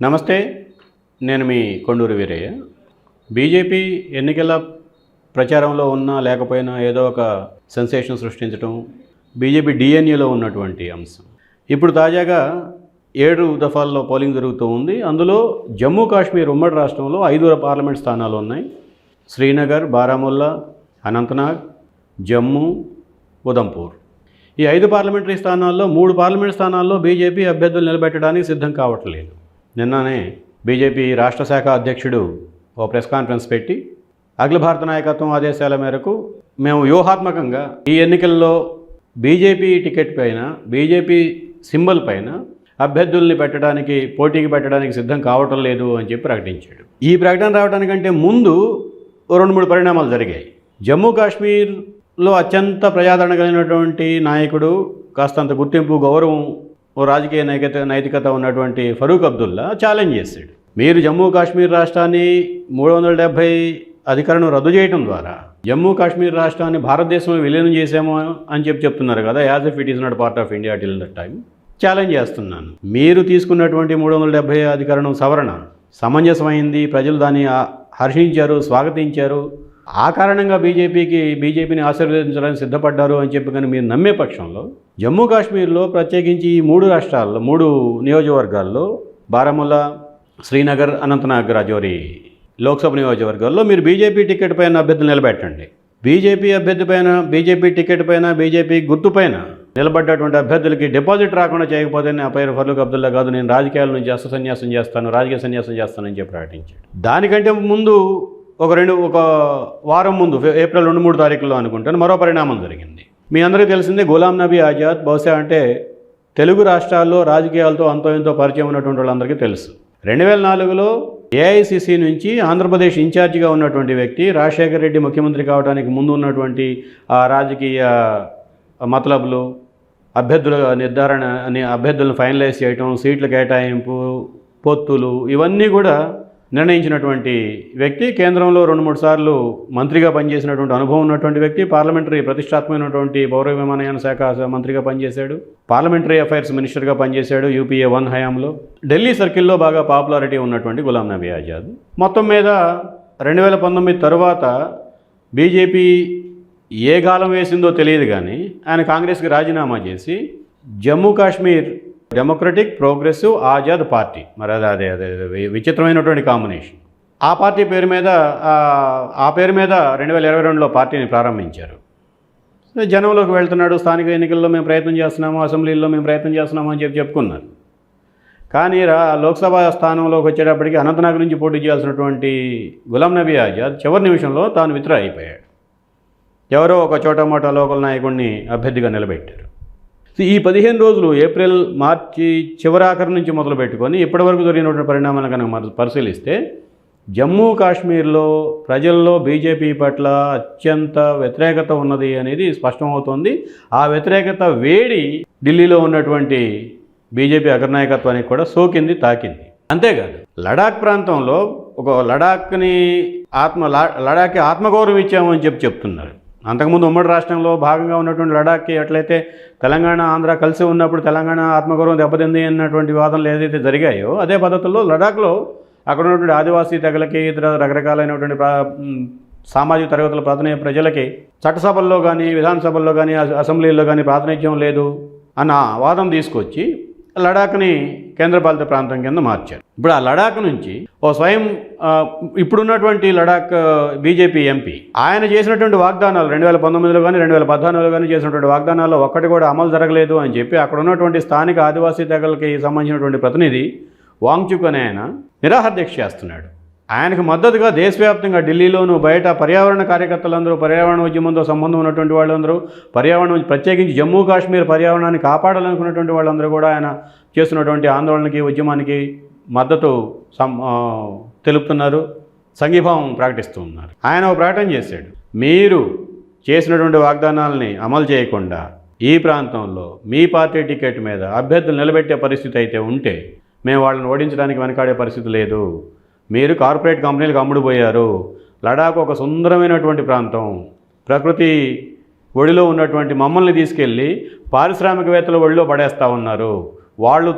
నమస్తే నేను మీ కొండూరు వీరయ్య. బీజేపీ ఎన్నికల ప్రచారంలో ఉన్నా లేకపోయినా ఏదో ఒక సెన్సేషన్ సృష్టించడం బీజేపీ డిఎన్ఏలో ఉన్నటువంటి అంశం. ఇప్పుడు తాజాగా ఏడు దఫాల్లో పోలింగ్ జరుగుతూ ఉంది. అందులో జమ్మూ కాశ్మీర్ ఉమ్మడి రాష్ట్రంలో ఐదు పార్లమెంట్ స్థానాలు ఉన్నాయి. శ్రీనగర్ బారాముల్లా అనంతనాగ్ జమ్మూ ఉదంపూర్. ఈ ఐదు పార్లమెంటరీ స్థానాల్లో మూడు పార్లమెంట్ స్థానాల్లో బీజేపీ అభ్యర్థులు నిలబెట్టడానికి సిద్ధం కావట్లేదు. నిన్ననే బీజేపీ రాష్ట్ర శాఖ అధ్యక్షుడు ఓ ప్రెస్ కాన్ఫరెన్స్ పెట్టి అఖిల భారత నాయకత్వం ఆదేశాల మేరకు మేము వ్యూహాత్మకంగా ఈ ఎన్నికల్లో బీజేపీ టికెట్ పైన బీజేపీ సింబల్ పైన అభ్యర్థుల్ని పెట్టడానికి పోటీకి పెట్టడానికి సిద్ధం కావటం లేదు అని చెప్పి ప్రకటించాడు. ఈ ప్రకటన రావడానికంటే ముందు ఓ రెండు మూడు పరిణామాలు జరిగాయి. జమ్మూ కాశ్మీర్లో అత్యంత ప్రజాదరణ కలిగినటువంటి నాయకుడు కాస్తంత గుర్తింపు గౌరవం ఓ రాజకీయ నైతికత నైతికత ఉన్నటువంటి ఫరూక్ అబ్దుల్లా ఛాలెంజ్ చేశాడు. మీరు జమ్మూ కాశ్మీర్ రాష్ట్రాన్ని మూడు వందల డెబ్భై అధికారం రద్దు చేయడం ద్వారా జమ్మూ కాశ్మీర్ రాష్ట్రాన్ని భారతదేశంలో విలీనం చేసాము అని చెప్పి చెప్తున్నారు కదా as if it is not part of India till that time challenge చేస్తున్నాను. మీరు తీసుకున్నటువంటి మూడు వందల డెబ్భై అధికారం సవరణ సమంజసమైంది. ప్రజలు దాన్ని హర్షించారు స్వాగతించారు. ఆ కారణంగా బీజేపీకి బీజేపీని ఆశీర్వదించడానికి సిద్ధపడ్డారు అని చెప్పి కానీ మీరు నమ్మే పక్షంలో జమ్మూ కాశ్మీర్లో ప్రత్యేకించి ఈ మూడు రాష్ట్రాల్లో మూడు నియోజకవర్గాల్లో బారాముల్లా శ్రీనగర్ అనంతనాగ్ రాజౌరి లోక్సభ నియోజకవర్గాల్లో మీరు బీజేపీ టికెట్ పైన అభ్యర్థులు నిలబెట్టండి. బీజేపీ అభ్యర్థి పైన బీజేపీ టికెట్ పైన బీజేపీ గుర్తు పైన నిలబడ్డటువంటి అభ్యర్థులకి డిపాజిట్ రాకుండా చేయకపోతే నా పేరు ఫరూక్ అబ్దుల్లా కాదు నేను రాజకీయాల నుంచి అస్త సన్యాసం చేస్తాను రాజకీయ సన్యాసం చేస్తానని చెప్పి ప్రకటించాడు. దానికంటే ముందు ఒక రెండు ఒక వారం ముందు ఏప్రిల్ రెండు మూడు తారీఖుల్లో అనుకుంటాను మరో పరిణామం జరిగింది. మీ అందరికీ తెలిసిందే గులాం నబీ ఆజాద్ బహుశా అంటే తెలుగు రాష్ట్రాల్లో రాజకీయాలతో అంతో ఎంతో పరిచయం ఉన్నటువంటి వాళ్ళందరికీ తెలుసు. రెండు వేల నాలుగులో ఏఐసిసి నుంచి ఆంధ్రప్రదేశ్ ఇన్ఛార్జిగా ఉన్నటువంటి వ్యక్తి రాజశేఖర రెడ్డి ముఖ్యమంత్రి కావడానికి ముందు ఉన్నటువంటి ఆ రాజకీయ మతలబులు అభ్యర్థుల నిర్ధారణ అని అభ్యర్థులను ఫైనలైజ్ చేయటం సీట్ల కేటాయింపు పొత్తులు ఇవన్నీ కూడా నిర్ణయించినటువంటి వ్యక్తి కేంద్రంలో రెండు మూడు సార్లు మంత్రిగా పనిచేసినటువంటి అనుభవం ఉన్నటువంటి వ్యక్తి పార్లమెంటరీ ప్రతిష్టాత్మకమైనటువంటి పౌర విమానయాన శాఖ మంత్రిగా పనిచేశాడు పార్లమెంటరీ అఫైర్స్ మినిస్టర్గా పనిచేశాడు యూపీఏ వన్ హయాంలో. ఢిల్లీ సర్కిల్లో బాగా పాపులారిటీ ఉన్నటువంటి గులాం నబీ ఆజాద్. మొత్తం మీద రెండు వేల పంతొమ్మిది తరువాత బీజేపీ ఏ గాలం వేసిందో తెలియదు కానీ ఆయన కాంగ్రెస్కి రాజీనామా చేసి Jammu Kashmir democratic progressive Azad party మరి అదే అదే అదే విచిత్రమైనటువంటి కాంబినేషన్ ఆ పార్టీ పేరు మీద ఆ, పేరు మీద రెండు వేల ఇరవై రెండులో పార్టీని ప్రారంభించారు. జనంలోకి వెళ్తున్నాడు స్థానిక ఎన్నికల్లో మేము ప్రయత్నం చేస్తున్నాము అసెంబ్లీలో మేము ప్రయత్నం చేస్తున్నాము అని చెప్పి చెప్పుకున్నారు. కానీ రా లోక్సభ స్థానంలోకి వచ్చేటప్పటికి అనంతనాగ్ నుంచి పోటీ చేయాల్సినటువంటి గులాం నబీ ఆజాద్ చివరి నిమిషంలో తాను విత్డ్రా అయిపోయాడు. ఎవరో ఒక చోట మోటా లోకల్ నాయకుడిని అభ్యర్థిగా నిలబెట్టారు. సో ఈ పదిహేను రోజులు ఏప్రిల్ మార్చి చివరాఖరి నుంచి మొదలు పెట్టుకొని ఇప్పటివరకు జరిగినటువంటి పరిణామాలను కనుక మనం పరిశీలిస్తే జమ్మూ కాశ్మీర్లో ప్రజల్లో బీజేపీ పట్ల అత్యంత వ్యతిరేకత ఉన్నది అనేది స్పష్టమవుతోంది. ఆ వ్యతిరేకత వేడి ఢిల్లీలో ఉన్నటువంటి బీజేపీ అగ్రనాయకత్వానికి కూడా సోకింది తాకింది. అంతేకాదు లడాక్ ప్రాంతంలో ఒక లడాక్ని ఆత్మ లా- లడాక్కి ఆత్మగౌరవం ఇచ్చామని చెప్పి చెప్తున్నారు. అంతకుముందు ఉమ్మడి రాష్ట్రంలో భాగంగా ఉన్నటువంటి లడాక్కి ఎట్లయితే తెలంగాణ ఆంధ్ర కలిసి ఉన్నప్పుడు తెలంగాణ ఆత్మగౌరవం దెబ్బతింది అన్నటువంటి వాదనలు ఏదైతే జరిగాయో అదే పద్ధతుల్లో లడాక్లో అక్కడ ఉన్నటువంటి ఆదివాసీ తెగలకి ఇతర రకరకాలైనటువంటి ప్రా సామాజిక తరగతుల ప్రాతినిధ్య ప్రజలకి చట్టసభల్లో కానీ విధానసభల్లో కానీ అస- అసెంబ్లీల్లో కానీ ప్రాతినిధ్యం లేదు అన్న వాదం తీసుకొచ్చి లడాక్ని కేంద్రపాలిత ప్రాంతం కింద మార్చారు. ఇప్పుడు ఆ లడాక్ నుంచి ఓ స్వయం ఇప్పుడున్నటువంటి లడాక్ బీజేపీ ఎంపీ ఆయన చేసినటువంటి వాగ్దానాలు రెండు వేల పంతొమ్మిదిలో కానీ రెండు వేల పద్నాలుగులో కానీ చేసినటువంటి వాగ్దానాల్లో ఒక్కటి కూడా అమలు జరగలేదు అని చెప్పి అక్కడ ఉన్నటువంటి స్థానిక ఆదివాసీ తెగలకి సంబంధించినటువంటి ప్రతినిధి వాంగ్చుక్ అనే ఆయన నిరాహార దీక్ష చేస్తున్నాడు. ఆయనకు మద్దతుగా దేశవ్యాప్తంగా ఢిల్లీలోనూ బయట పర్యావరణ కార్యకర్తలందరూ పర్యావరణ ఉద్యమంతో సంబంధం ఉన్నటువంటి వాళ్ళందరూ పర్యావరణం ప్రత్యేకించి జమ్మూ కాశ్మీర్ పర్యావరణాన్ని కాపాడాలనుకున్నటువంటి వాళ్ళందరూ కూడా ఆయన చేస్తున్నటువంటి ఆందోళనకి ఉద్యమానికి మద్దతు సం తెలుపుతున్నారు. సంఘీభావం ప్రకటిస్తూ ఉన్నారు ఆయన ఒక ప్రకటన చేశాడు. మీరు చేసినటువంటి వాగ్దానాలని అమలు చేయకుండా ఈ ప్రాంతంలో మీ పార్టీ టికెట్ మీద అభ్యర్థులు నిలబెట్టే పరిస్థితి అయితే ఉంటే మేము వాళ్ళని ఓడించడానికి వెనకాడే పరిస్థితి లేదు. మీరు కార్పొరేట్ కంపెనీలకు అమ్ముడుపోయారు. లడాక్ ఒక సుందరమైనటువంటి ప్రాంతం. ప్రకృతి ఒడిలో ఉన్నటువంటి మమ్మల్ని తీసుకెళ్ళి పారిశ్రామికవేత్తల ఒడిలో పడేస్తూ ఉన్నారు. వాళ్ళు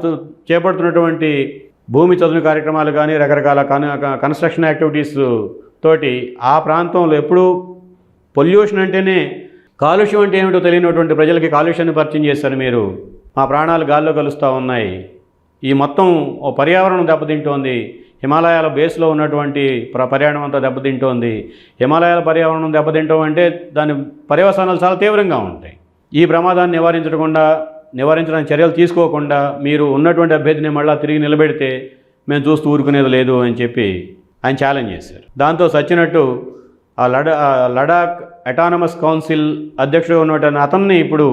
చేపడుతున్నటువంటి భూమి చదువు కార్యక్రమాలు కానీ రకరకాల కన్స్ట్రక్షన్ యాక్టివిటీస్ తోటి ఆ ప్రాంతంలో ఎప్పుడూ పొల్యూషన్ అంటేనే కాలుష్యం అంటే ఏమిటో తెలియనటువంటి ప్రజలకి కాలుష్యాన్ని పరిచయం చేశారు మీరు. మా ప్రాణాలు గాల్లో కలుస్తూ ఉన్నాయి. ఈ మొత్తం ఓ పర్యావరణం దెబ్బతింటోంది. హిమాలయాల బేస్లో ఉన్నటువంటి ప్ర పర్యావరణం అంతా దెబ్బతింటోంది. హిమాలయాల పర్యావరణం దెబ్బతింటం అంటే దాని పర్యవసానాలు చాలా తీవ్రంగా ఉంటాయి. ఈ ప్రమాదాన్ని నివారించకుండా నివారించడానికి చర్యలు తీసుకోకుండా మీరు ఉన్నటువంటి అభ్యర్థిని మళ్ళీ తిరిగి నిలబెడితే మేము చూస్తూ ఊరుకునేది లేదు అని చెప్పి ఆయన ఛాలెంజ్ చేశారు. దాంతో సచ్చినట్టు ఆ లడా లడాక్ అటానమస్ కౌన్సిల్ అధ్యక్షుడు ఉన్నటువంటి అతన్ని ఇప్పుడు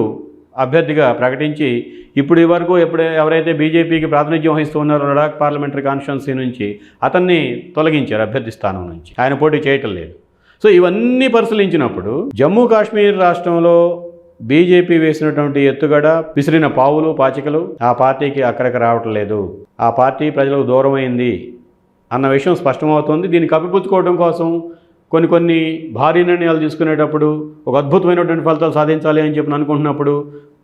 అభ్యర్థిగా ప్రకటించి ఇప్పుడు వరకు ఎప్పుడు ఎవరైతే బీజేపీకి ప్రాతినిధ్యం వహిస్తూ ఉన్నారో లడాక్ పార్లమెంటరీ కాన్స్టిట్యున్సీ నుంచి అతన్ని తొలగించారు అభ్యర్థి స్థానం నుంచి. ఆయన పోటీ చేయటం లేదు. సో ఇవన్నీ పరిశీలించినప్పుడు జమ్మూ కాశ్మీర్ రాష్ట్రంలో బీజేపీ వేసినటువంటి ఎత్తుగడ విసిరిన పావులు పాచికలు ఆ పార్టీకి అక్కడికి రావటం లేదు. ఆ పార్టీ ప్రజలకు దూరమైంది అన్న విషయం స్పష్టమవుతుంది. దీన్ని కప్పిపుచ్చుకోవడం కోసం కొన్ని కొన్ని భారీ నిర్ణయాలు తీసుకునేటప్పుడు ఒక అద్భుతమైనటువంటి ఫలితాలు సాధించాలి అని చెప్పి అనుకుంటున్నప్పుడు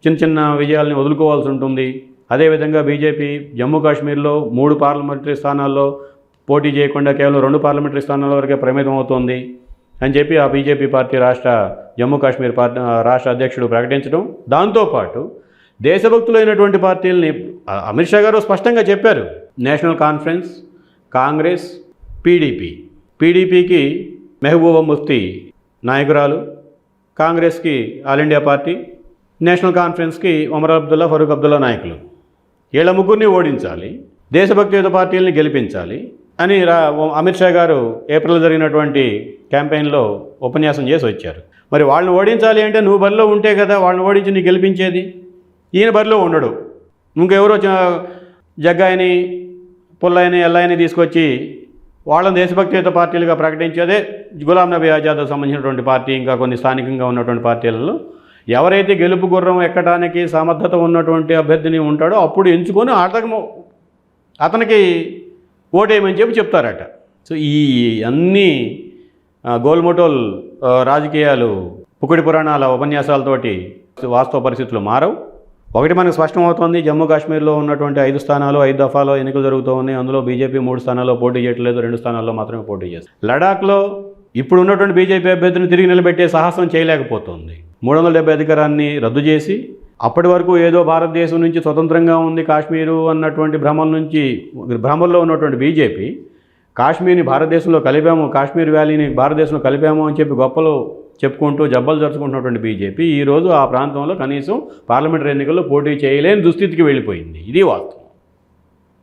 చిన్న చిన్న విజయాల్ని వదులుకోవాల్సి ఉంటుంది. అదేవిధంగా బీజేపీ జమ్మూ కాశ్మీర్లో మూడు పార్లమెంటరీ స్థానాల్లో పోటీ చేయకుండా కేవలం రెండు పార్లమెంటరీ స్థానాల వరకే పరిమితం అవుతోంది అని చెప్పి ఆ బీజేపీ పార్టీ రాష్ట్ర జమ్మూ కాశ్మీర్ పార్టీ రాష్ట్ర అధ్యక్షుడు ప్రకటించడం. దాంతోపాటు దేశభక్తులైనటువంటి పార్టీలని అమిత్ షా గారు స్పష్టంగా చెప్పారు. National conference Congress PDP. పీడీపీకి Mehbooba Mufti నాయకురాలు కాంగ్రెస్కి ఆల్ ఇండియా పార్టీ నేషనల్ కాన్ఫరెన్స్కి ఒమర్ అబ్దుల్లా ఫరూక్ అబ్దుల్లా నాయకులు. వీళ్ళ ముగ్గురిని ఓడించాలి దేశభక్తియుత పార్టీలని గెలిపించాలి అని రా అమిత్ షా గారు ఏప్రిల్ జరిగినటువంటి క్యాంపెయిన్లో ఉపన్యాసం చేసి వచ్చారు. మరి వాళ్ళని ఓడించాలి అంటే నువ్వు బరిలో ఉంటే కదా వాళ్ళని ఓడించి నీ గెలిపించేది? ఈయన బరిలో ఉండడు. ఇంకెవరో జగ్గాయని పుల్లాయని ఎల్లాయని తీసుకొచ్చి వాళ్ళని దేశభక్తియుత పార్టీలుగా ప్రకటించేదే గులాం నబీ ఆజాద్ సంబంధించినటువంటి పార్టీ ఇంకా కొన్ని స్థానికంగా ఉన్నటువంటి పార్టీలలో. ఎవరైతే గెలుపు గుర్రం ఎక్కడానికి సమర్థత ఉన్నటువంటి అభ్యర్థిని ఉంటాడో అప్పుడు ఎంచుకొని అతను అతనికి ఓటేయమని చెప్పి చెప్తారట. సో ఈ అన్ని గోల్మోటోల్ రాజకీయాలు పుకుడి పురాణాల ఉపన్యాసాలతోటి వాస్తవ పరిస్థితులు మారవు. ఒకటి మనకు స్పష్టమవుతోంది జమ్మూ కాశ్మీర్లో ఉన్నటువంటి ఐదు స్థానాలు ఐదు దఫాలో ఎన్నికలు జరుగుతూ ఉన్నాయి. అందులో బీజేపీ మూడు స్థానాల్లో పోటీ చేయట్లేదు రెండు స్థానాల్లో మాత్రమే పోటీ చేస్తుంది. లడాఖ్లో ఇప్పుడు ఉన్నటువంటి బీజేపీ అభ్యర్థిని తిరిగి నిలబెట్టే సాహసం చేయలేకపోతుంది. మూడు వందల డెబ్బై అధికారాన్ని రద్దు చేసి అప్పటి వరకు ఏదో భారతదేశం నుంచి స్వతంత్రంగా ఉంది కాశ్మీరు అన్నటువంటి భ్రమల నుంచి భ్రమల్లో ఉన్నటువంటి బీజేపీ కాశ్మీర్ని భారతదేశంలో కలిపాము కాశ్మీర్ వ్యాలీని భారతదేశంలో కలిపాము అని చెప్పి గొప్పలు చెప్పుకుంటూ జబ్బలు జరుచుకుంటున్నటువంటి బీజేపీ ఈరోజు ఆ ప్రాంతంలో కనీసం పార్లమెంటరీ ఎన్నికల్లో పోటీ చేయలేని దుస్థితికి వెళ్ళిపోయింది. ఇది వాస్తవం.